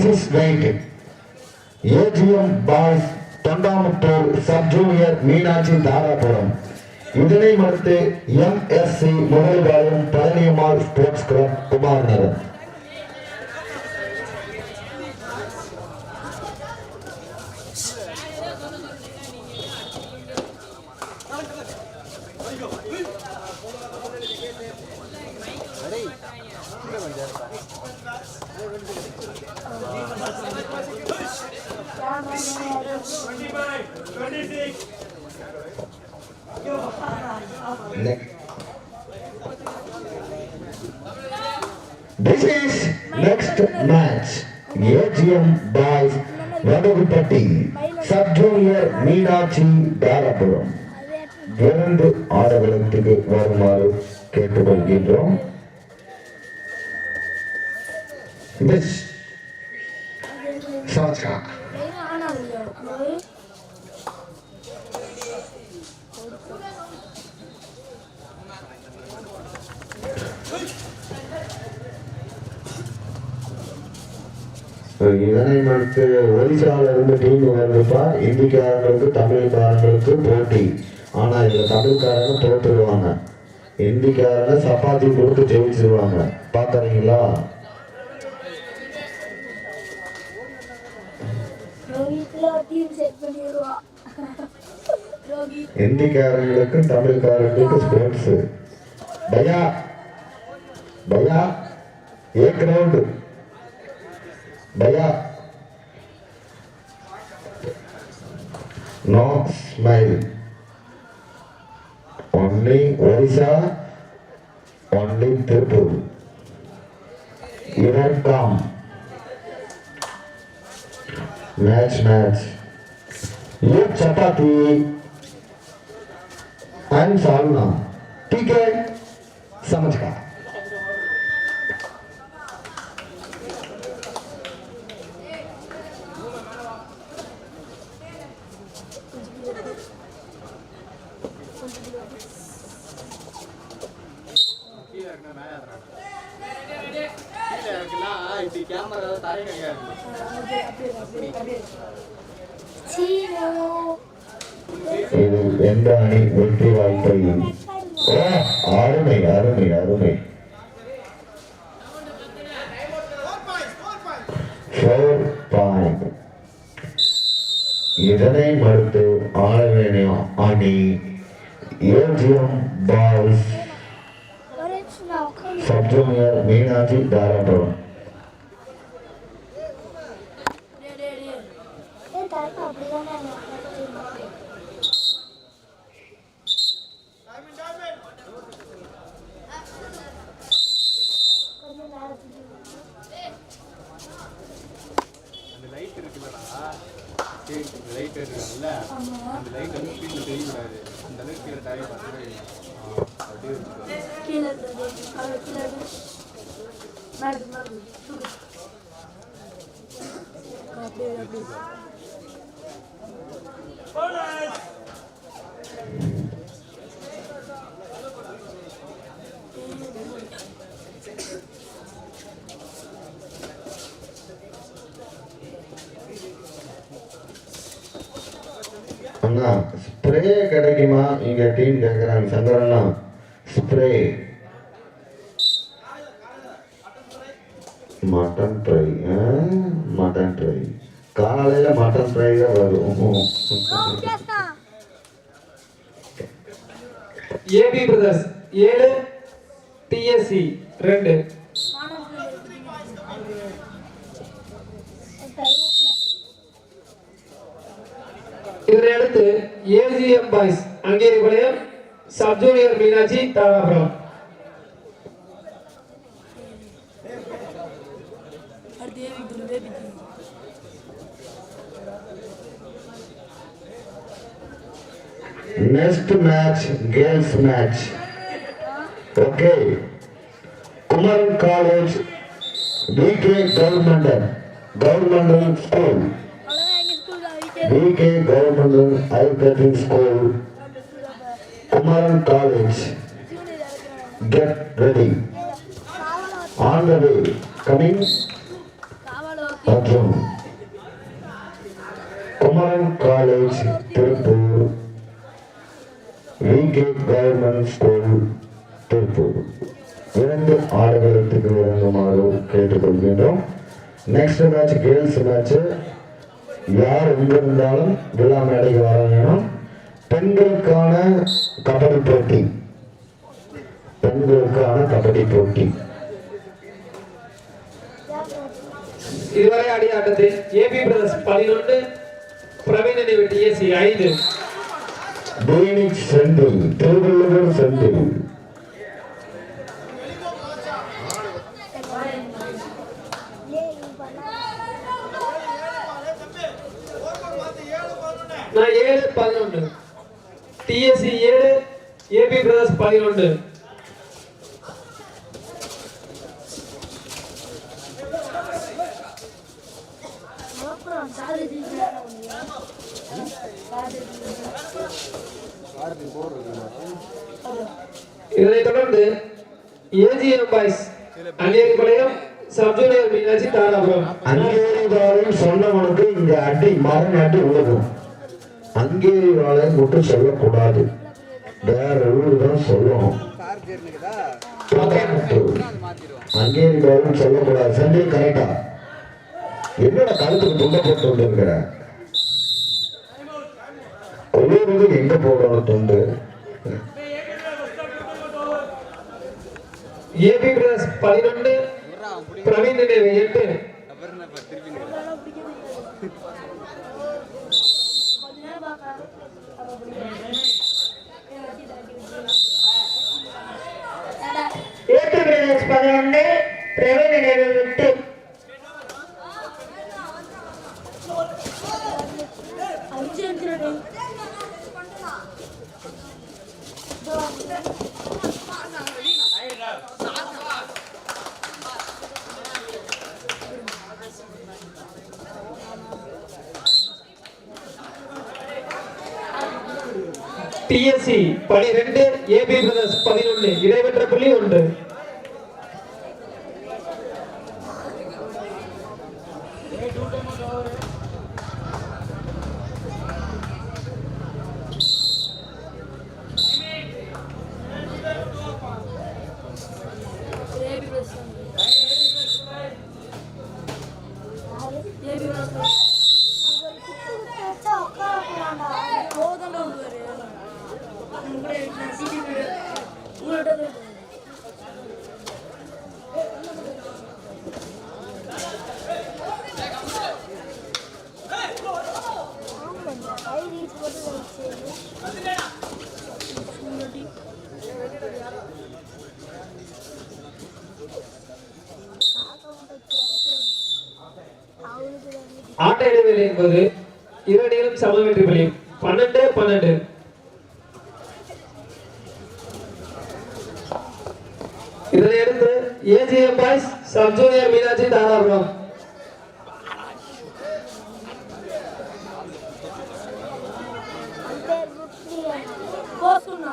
This is AGM boys Thondamuthur sub junior Meenakshi Dharapuram இதனை மறுத்து MSC Mudhalpalayam Palaniammal sports club Kumar Nagar Next. This is next match. AGM boys Vadakuppatti sub junior Meenakshi Dharapuram விரைந்து ஆடுகளத்துக்கு வருமாறு கேட்டுக்கொள்கின்றோம். Miss சமஸ்கா இதனை மறுத்து ஒரிசால இருந்து team வந்திருப்பா இந்திக்காரங்களுக்கு தமிழ்காரங்களுக்கு போட்டி. ஆனா இதுல தமிழ்காரங்க தோற்றுடுவாங்க இந்திக்காரங்க சப்பாத்தி கொடுத்து ஜெயிச்சிருவாங்க. பாக்குறீங்களா ரோஹித்ல டீம் இந்திக்காரங்களுக்கு தமிழ்காரங்களுக்கு ஸ்போர்ட்ஸ் பயா பயா ஏக் भैया। No smile only Odisha only Tripura unit काम मैच मैच ये चपाती एंड सालना ठीक है? समझ का ஃபோர் பாயிண்ட் இதனை மறுத்து ஆட வேண்டிய அணி ஏஜிஎம் பாய்ஸ் ஒரு நிமிஷம் நான் உட்காந்து சப் ஜூனியர் மீனாட்சி தாராபுரம் அண்ணா ஸ்ப்ரே கிடைக்குமா? இங்க டீம் கேக்குறாங்க சங்கரண்ணா. ஸ்ப்ரே காலையில மட்டன் ஃப்ரை தான் வரும் ஏபி ஏழு டிஎஸ்சி ரெண்டு இதனை அடுத்து AGM boys Angeri Palayam sub junior Meenakshi Dharapuram. Next match, girls match. Okay. Kumaran College, VK Government, Government School, அவ்வளோதான் எங்கள் ஸ்கூல் அறிக்கை VK Government High Cutting School, Kumaran College. Junior இறக்குறாங்க Get ready. Kavalam On the way. Coming. Kavalam மற்றும் Kumaran college Tiruppur VK government school Tiruppur இரண்டு ஆடுகளத்துக்கு இறங்குமாறு கேட்டுக்கொள்கின்றோம். Next match girls match யார் எங்கிருந்தாலும் விழா மேடைக்கு வர வேணும் பெண்களுக்கான கபடி போட்டி. பெண்களுக்கான கபடி போட்டி. இதுவரை அடியாட்டத்தில் ஏபி பிரதர்ஸ் பதினொன்று பிரவீணனை நினைவு ஐந்து. டேனிக் செந்தில் திருவள்ளுவர் செந்தில் நான் ஏழு பதினொன்று. டிஎஸ்சி ஏழு ஏபி பிரதர்ஸ் பதினொன்று இதனைத் தொடர்ந்து AGM boys Anniyarpalayam sub junior Meenakshi Dharapuram அங்கேரிவாளன் சொன்னவனுக்கு இந்த அடி மரண அடி உலகம் அங்கேரிவாளன் மட்டும் சொல்லக்கூடாது. வேற ஊர் தான் சொல்லணும் அங்கேரிவாளன் சொல்லக்கூடாது. செந்தில் கரெக்டா என்னோட கழுத்துக்கு துண்டை போட்டு வந்துருக்கிற கொள்ளூருக்கு எங்க போடணும் துண்டு ஏபி பிரதர்ஸ் பனிரெண்டு பிரவீன் நினைவு எட்டு கொஞ்ச நேரம் ஏற்று பிரதேஷ் பதினொன்று பிரவீன் நினைவு விட்டு அஞ்சு அஞ்சு ரெண்டு டிஎஸ்சி பனிரெண்டு ஏபி பிரதர்ஸ் பதினொன்று இடைபெற்ற புள்ளி ஒன்று. பன்னெண்டு பன்னெண்டு இதனையடுத்து AGM boys sub junior Meenakshi Dharapuram போசுண்ணா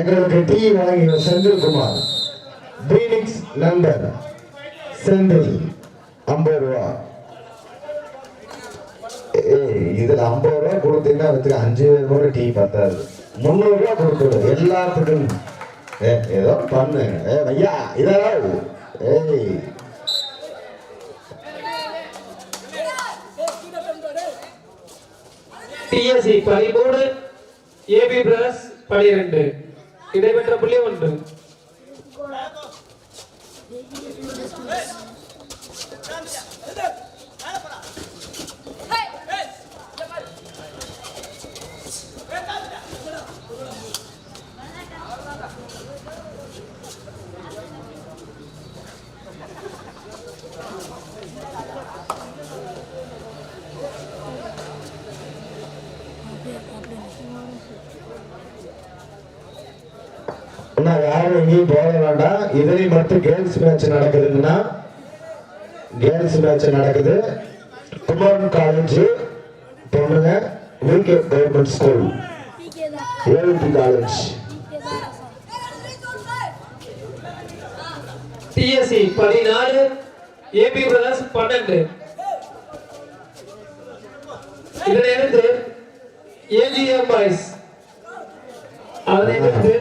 எங்களுக்கு டீ வழங்கிய செந்தில்குமார் பீனிக்ஸ் நண்பர் செந்தில் ஐம்பது ரூபா. ஏய் இதுல ஐம்பது ரூபா கொடுத்தீங்கன்னா வச்சு அஞ்சு பேர் கூட டீ பத்தாது. முந்நூறு ரூபா கொடுத்துரு எல்லாத்துக்கும். ஏ ஏதோ பண்ணு. ஏ ஐயா இதெல்லாம் ஏய். டிஎஸ்சி பதிமூணு ஏபி பிரதர்ஸ் பனிரெண்டு. இடைபெற்ற புள்ளி ஒன்று Thank you. இன்னும் யாரும் எங்கேயும் போக வேண்டாம். இதுலயும் மட்டும் கேர்ள்ஸ் மேட்ச் நடக்குதுன்னா கேர்ள்ஸ் மேட்ச் நடக்குது. குமரன் காலேஜ் பொண்ணுங்க VK government school PK college DSC பதினாலு ஏபி பிரதர்ஸ் பன்னெண்டு. இதனையடுத்து ஏஜிஎம் பாய்ஸ் அதனையடுத்து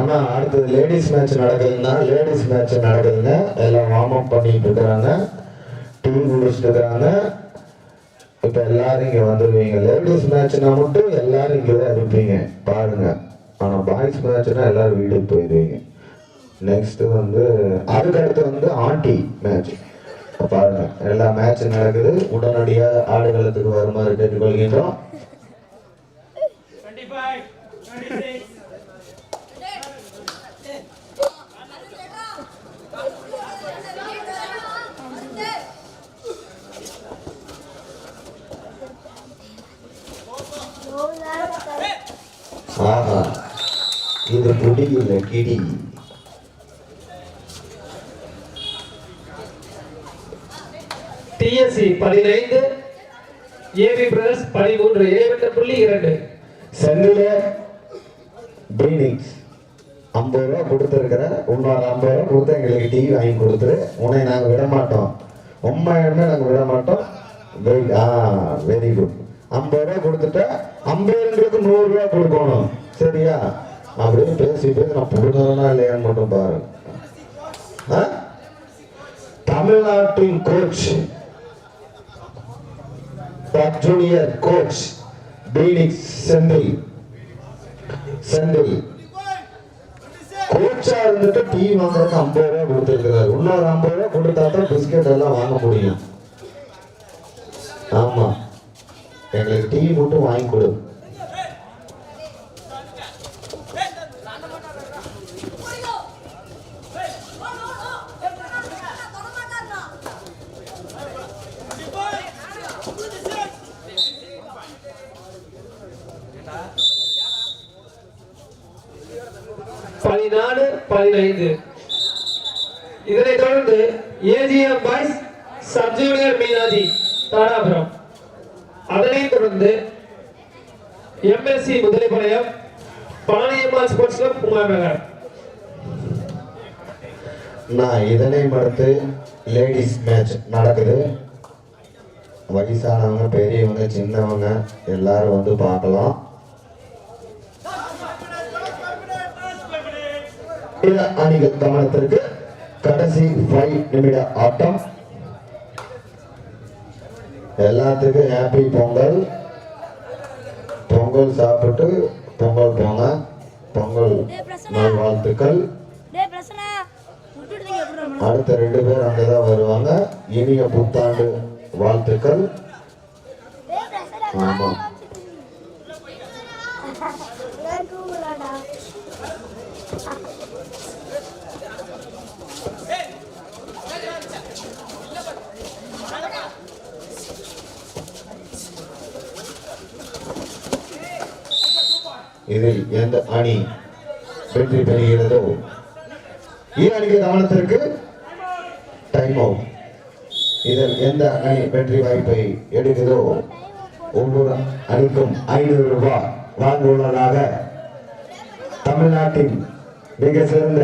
ஆனா அடுத்தது லேடிஸ் மேட்ச் நடக்குதுன்னா லேடிஸ் மேட்ச் நடக்குதுங்க. எல்லாம் வார்ம் அப் பண்ணிட்டு இருக்கிறாங்க டீ குடிச்சிட்டு இருக்கிறாங்க இப்ப எல்லாரும் இங்க வந்துருவீங்க. லேடிஸ் மேட்ச்னா மட்டும் எல்லாரும் இங்க தான் இருப்பீங்க. பாருங்க. ஆனா பாய்ஸ் மேட்ச்னா எல்லாரும் வீட்டுக்கு போயிடுவீங்க நெக்ஸ்ட் வந்து அதுக்கு அடுத்து வந்து ஆண்டி மேட்ச் பாருங்க. எல்லா மேட்ச் நடக்குது. உடனடியாக ஆடுகளத்துக்கு வருமாறு கேட்டுக்கொள்கின்றோம். இது குடி டிஎஸ்சி பதினைந்து ஏபி பிரதர்ஸ் பதிமூன்று இடைப்பட்ட புள்ளி இரண்டு. செல்லுல பீனிக்ஸ் ஐம்பது ரூபா கொடுத்துருக்குற இன்னொரு ஐம்பது ரூபா கொடுத்து எங்களுக்கு டீ வாங்கி கொடுத்துரு. உன்னை நாங்கள் விட மாட்டோம் உண்மையுமே நாங்கள் விட மாட்டோம் வெரி ஆ வெரி குட் ஐம்பது ரூபா கொடுத்துட்டா ஐம்பதுங்களுக்கு நூறுரூவா கொடுக்கணும். சரியா? அப்படின்னு பேசி பேசி நான் புகழ்னா இல்லையான்னு மட்டும் பாருங்க ஆ? தமிழ்நாட்டின் coach junior coach phoenix Senthil Senthil கோச்சா இருந்துட்டு டீ வாங்குறதுக்கு ஐம்பது ரூபா கொடுத்துருக்கிறார். இன்னொரு ஐம்பது ரூபா கொடுத்தா தான் பிஸ்கெட் எல்லாம் வாங்க முடியும். ஆமா. எங்களுக்கு டீ மட்டும் வாங்கி கொடு. ஐந்து இதனைத் தொடர்ந்து AGM boys sub junior Meenakshi Dharapuram. அதனைத் தொடர்ந்து MSC Mudalipalayam Palayammal sports club Kumar Nagar நான் இதனை மறுத்து லேடிஸ் மேட்ச் நடக்குது. வயசானவங்க பெரியவங்க சின்னவங்க எல்லாரும் வந்து பார்க்கலாம். அணிகள் கவனத்திற்கு கடைசி ஃபைவ் நிமிட ஆட்டம். எல்லாத்துக்கும் ஹாப்பி பொங்கல். பொங்கல் சாப்பிட்டு பொங்கல் போங்க. பொங்கல் நல்வாழ்த்துக்கள் அடுத்த ரெண்டு பேர் அங்கதான் வருவாங்க. இனிய புத்தாண்டு வாழ்த்துக்கள். டேய் இதில் எந்த அணி வெற்றி பெறுகிறதோ இரு கவனத்திற்கு டைம் அவுட் இதில் எந்த அணி வெற்றி வாய்ப்பை எடுக்குதோ? ஒவ்வொரு அணிக்கும் ஐநூறு ரூபாய் வாங்குவதாக தமிழ்நாட்டின் மிக சிறந்த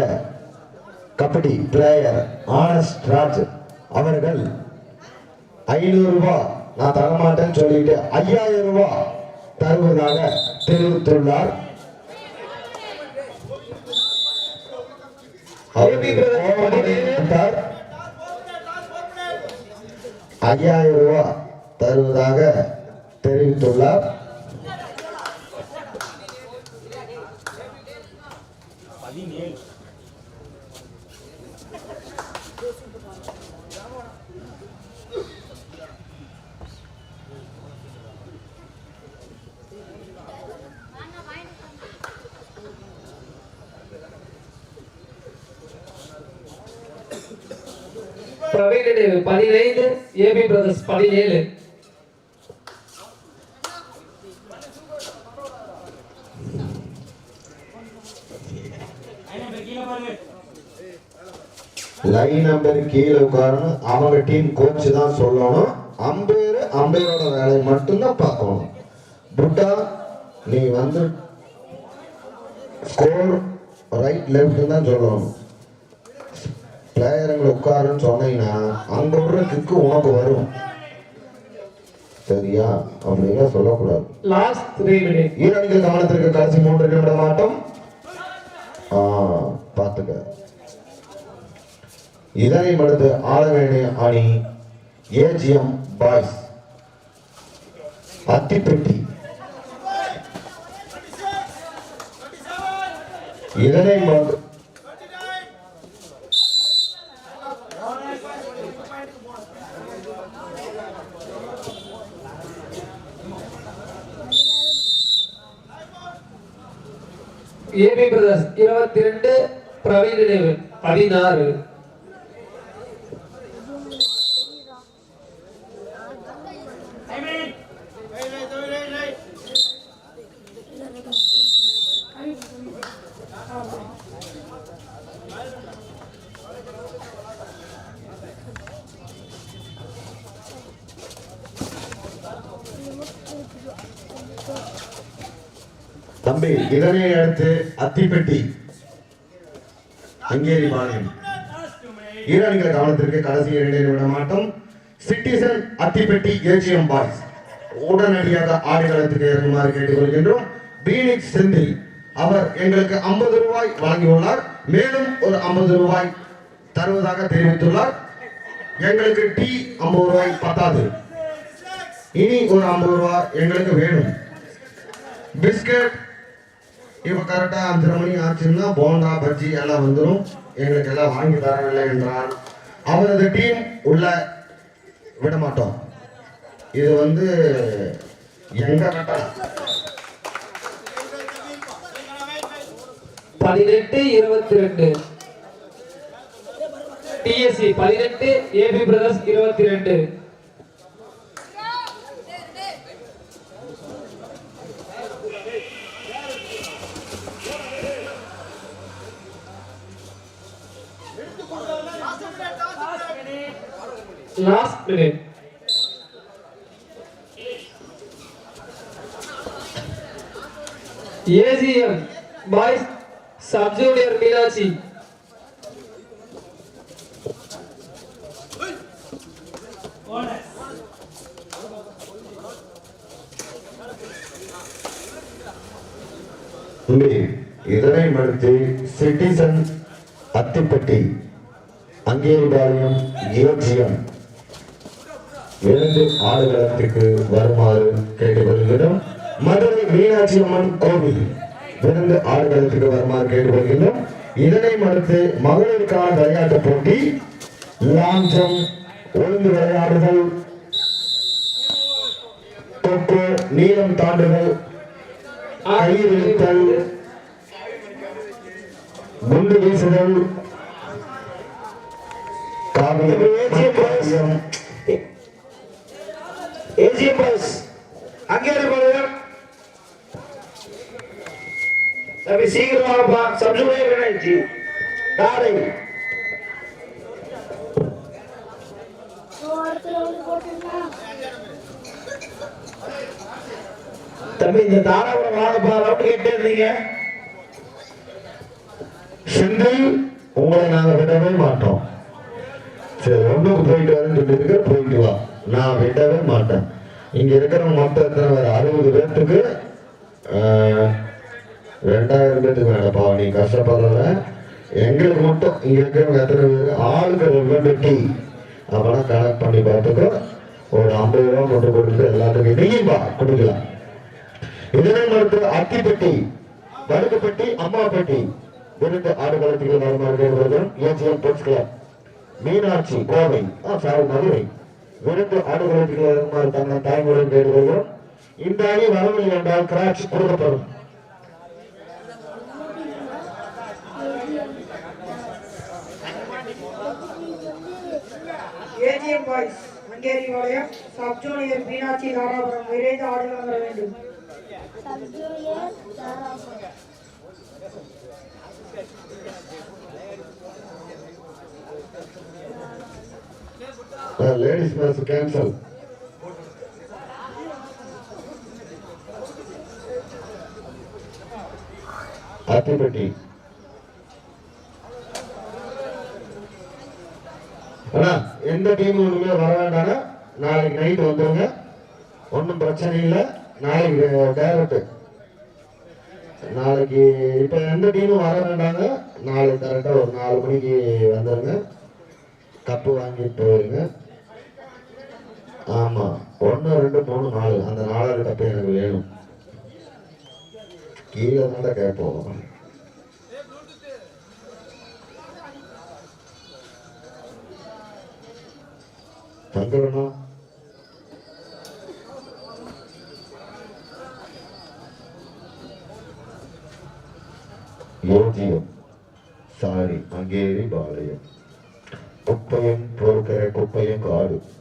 கபடி பிளேயர் ஆனஸ்ட் ராஜ் அவர்கள் ஐநூறு ரூபாய் நான் தரமாட்டேன்னு சொல்லிட்டு ஐயாயிரம் ரூபாய் தருவதாக தெரிவித்துள்ளார். ஐயாயிரம் ரூபாய் தருவதாக தெரிவித்துள்ளார் பதினேழு பிரவீன் நினைவு பதினைந்து ஏபி பிரதர்ஸ் பதினேழு. லைன் நம்பர் கீழே உட்காரணும் அவங்க டீம் கோச் தான் சொல்லணும். அம்பையர் அம்பையரோட வேலையை மட்டும்தான் பார்க்கணும். புட்டா நீ வந்து ஸ்கோர் ரைட் லெஃப்ட் தான் சொல்லணும். பிளேயருங்களை உட்காருன்னு சொன்னீங்கன்னா அங்கே விடுற கிக்கு உனக்கு வரும். சரியா அப்படிலாம் சொல்லக்கூடாது? லாஸ்ட் த்ரீ மினிட் ஈரானிகள் கவனத்திற்கு கடைசி மூன்று நிமிட மாட்டம் ஆ பார்த்துக்க. இதனை அடுத்து ஆட வேண்டிய அணி ஏஜிஎம் பாய்ஸ் அத்திப்பெட்டி. இதனை மடு- ஏபி பிரதர்ஸ் இருபத்தி ரெண்டு பிரவீன் நினைவு பதினாறு. தம்பி இதனை அடுத்து அத்திப்பெட்டி. ஹங்கேரி பாளையம் ஈரானிகள் கவனத்திற்கு கடைசி இரண்டு நிமிட மாட்டம் சிட்டிசன் அத்திப்பெட்டி ஏஜிஎம் பாய்ஸ் உடனடியாக ஆடுகளத்துக்கு இறங்குமாறு கேட்டுக்கொள்கின்றோம். பீனிக் செந்தில் அவர் எங்களுக்கு 50 ரூபாய் வழங்கியுள்ளார் மேலும் ஒரு 50 ரூபாய் தருவதாக தெரிவித்துள்ளார். எங்களுக்கு டீ 50 ரூபாய் பத்தாது. இனி ஒரு 50 ரூபாய் எங்களுக்கு வேணும். பிஸ்கட் இப்போ கரெக்டாக அஞ்சரை மணி ஆச்சுன்னா போண்டா பஜ்ஜி எல்லாம் வந்துடும் எங்களுக்கு எல்லாம் வாங்கி தரவில்லை என்றால் அவரது டீம் உள்ள விட மாட்டோம் இது வந்து எங்க பதினெட்டு இருபத்தி ரெண்டு டிஎஸ்சி பதினெட்டு ஏபி பிரதர்ஸ் இருபத்தி ரெண்டு last minute AGM boys sub junior Meenakshi இதனை மறுத்து சிட்டிசன் அத்திப்பட்டி அங்கேரிபாளையம் ஏஜிஎம் இரண்டு ஆடுகளத்துக்கு வருமாறு கேட்டுக்கொள்கிறோம் மதுரை மீனாட்சி அம்மன் கோவில் இரண்டு ஆடுகளத்துக்கு வருமாறு கேட்டுக்கொள்கிறோம் இதனை அடுத்து மகளிருக்கான விளையாட்டு போட்டி லாங் ஜம்ப் ஒழுங்கு விளையாடுதல் கொக்கோ நீளம் தாண்டுதல் கயிறு இழுத்தல் குண்டு வீசுதல் காவியம் ஏஜிஎம் பஸ் அங்கே பாளையம் தம்பி சீக்கிரம் வாங்கப்பா சப்ஜூனியர் மீனாட்சி நாளை தம்பி இந்த தாராபுரம் வாழப்பா ரவுண்ட் கேட்டே இருந்தீங்க. செந்தில் உங்களை நாங்க விடவே மாட்டோம். சரி ஒண்ணுக்கு போயிட்டு வரேன்னு சொல்லியிருக்க போயிட்டு வா. நான் விடவே மாட்டேன். இங்க இருக்கிறவங்க மொத்தம் எத்தனை பேர்? அறுபது பேர்த்துக்கு ரெண்டாயிரம் பேர்த்துக்கு வேணப்பா நீ கஷ்டப்படுறத எங்களுக்கு மட்டும் இங்க இருக்கிறவங்க எத்தனை பேர்? ஆளுக்கு ரெண்டு டீ அப்பனா கணக்கு பண்ணி பார்த்துக்கோ. ஒரு ஐம்பது ரூபா கொண்டு கொடுத்து எல்லாத்துக்கும் நீங்கப்பா கொடுக்கலாம். இதனை மறுத்து அத்திப்பட்டி வடுக்குப்பட்டி அம்மாப்பட்டி. விருது ஆடுகளத்துக்கு வருமாறு ஏஜிஎம் பொருட்கள மீனாட்சி கோவை. ஆ சாரி மதுரை. ஆடுகளத்துக்கு வருமாறு தங்கள் தாய்மொழியில் கேட்டுக்கொள்கிறோம். இந்த அணி வரவில்லை என்றால் கிராட்ச் கொடுக்கப்படும். ஏஜிஎம் பாய்ஸ் ஹங்கேரி வளையம் சப் ஜூனியர் மீனாட்சி தாராபுரம் விரைந்து ஆடுகளம் வர வேண்டும். லேடிஸ் மேட்ச் கேன்சல் அத்திப்பட்டி அண்ணா எந்த டீம் ஒண்ணுமே வர வேண்டாம் நாளைக்கு நைட் வந்துருங்க. ஒன்றும் பிரச்சனை இல்லை. நாளைக்கு டேரக்ட் நாளைக்கு இப்போ எந்த டீமும் வர வேண்டாங்க. நாளைக்கு கரெக்டாக ஒரு நாலு மணிக்கு வந்துருங்க. கப்பு வாங்கிட்டு போயிருங்க. ஆமாம் ஒன்று ரெண்டு மூணு நாலு. அந்த நாலாவது கப்பு எனக்கு வேணும். கீழே தான் கேட்போம் தங்கவேணா? யோகியம். சாரி அங்கேரி பாளையம். గొప్ప ఏం కోరుకునే గొప్ప కాదు.